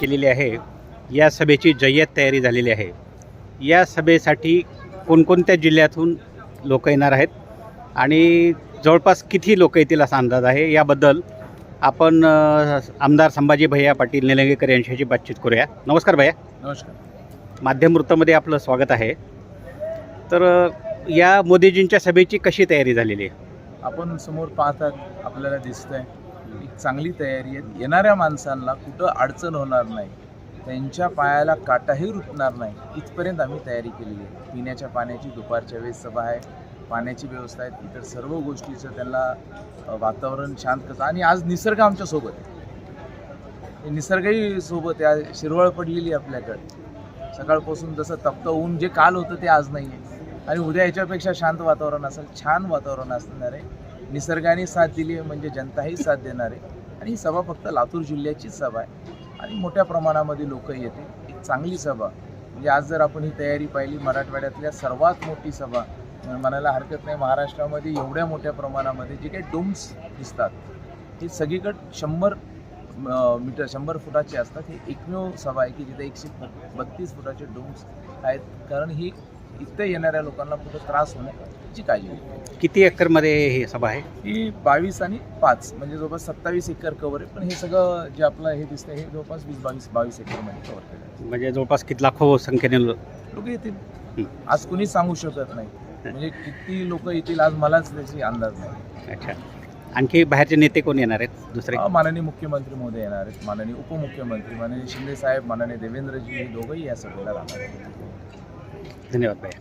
केलेली आहे. या सभेची जय्यत तयारी झालेली आहे. या सभेसाठी कोणकोणत्या जिल्ह्यातून लोक येणार आहेत? आणि जवळपास किती लोक येतील असा अंदाज आहे? याबद्दल आपण आमदार संभाजी भैया पाटील निलंगेकर यांच्याशी बातचीत करूया. नमस्कार भैया. नमस्कार. माध्यम वृत्तामध्ये आपलं स्वागत आहे. तर या मोदीजींच्या सभेची कशी तयारी झालेली आहे? आपण समोर पाहतात आपल्याला दिसतंय एक चांगली तयारी आहे. येणाऱ्या माणसांना कुठं अडचण होणार नाही. त्यांच्या पायाला काटाही रुतणार नाही. इथपर्यंत आम्ही तयारी केलेली आहे. पिण्याच्या पाण्याची दुपारच्या वेळेस सभा आहे. पाण्याची व्यवस्था आहे. इतर सर्व गोष्टीचं त्यांना वातावरण शांत करतं. आणि आज निसर्ग आमच्यासोबत आहे. हे निसर्गही सोबत आहे. शिरवळ पडलेली आहे आपल्याकडे. सकाळपासून जसं तप्त ऊन जे काल होतं ते आज नाही आहे आणि उद्या याच्यापेक्षा शांत वातावरण असेल छान वातावरण असणार आहे. निसर्गाने साथ दिली आहे म्हणजे जनताही साथ देणार आहे. आणि ही सभा फक्त लातूर जिल्ह्याचीच सभा आहे. आणि मोठ्या प्रमाणामध्ये लोक येते एक चांगली सभा. म्हणजे आज जर आपण ही तयारी पाहिली मराठवाड्यातल्या सर्वात मोठी सभा म्हणायला हरकत नाही. महाराष्ट्रामध्ये एवढ्या मोठ्या प्रमाणामध्ये जे काही डोम्स दिसतात ते सगळीकडे शंभर मीटर शंभर फुटाचे असतात. ही एकमेव सभा आहे की जिथे एकशे बत्तीस फुटाचे डोम्स आहेत. कारण ही इथं येणाऱ्या लोकांना कुठं त्रास होण्याची काळजी किती एकरमध्ये ही सभा आहे? ही बावीस आणि पाच म्हणजे जवळपास सत्तावीस एकर कव्हर आहे. पण हे सगळं जे आपलं हे दिसतंय हे जवळपास वीस बावीस बावीस एकरमध्ये कव्हर केलं म्हणजे जवळपास किती लाखो संख्येने लो- लोक येतील. आज कुणीच सांगू शकत नाही. म्हणजे किती लोक येतील आज मलाच त्याची अंदाज नाही. अच्छा. आणखी बाहेरचे नेते कोण येणार आहेत? दुसरे? अं, माननीय मुख्यमंत्री महोदय येणार आहेत. माननीय उपमुख्यमंत्री माननीय शिंदे साहेब माननीय देवेंद्रजी हे दोघंही या सभेला राहणार आहेत. धन्यवाद भैया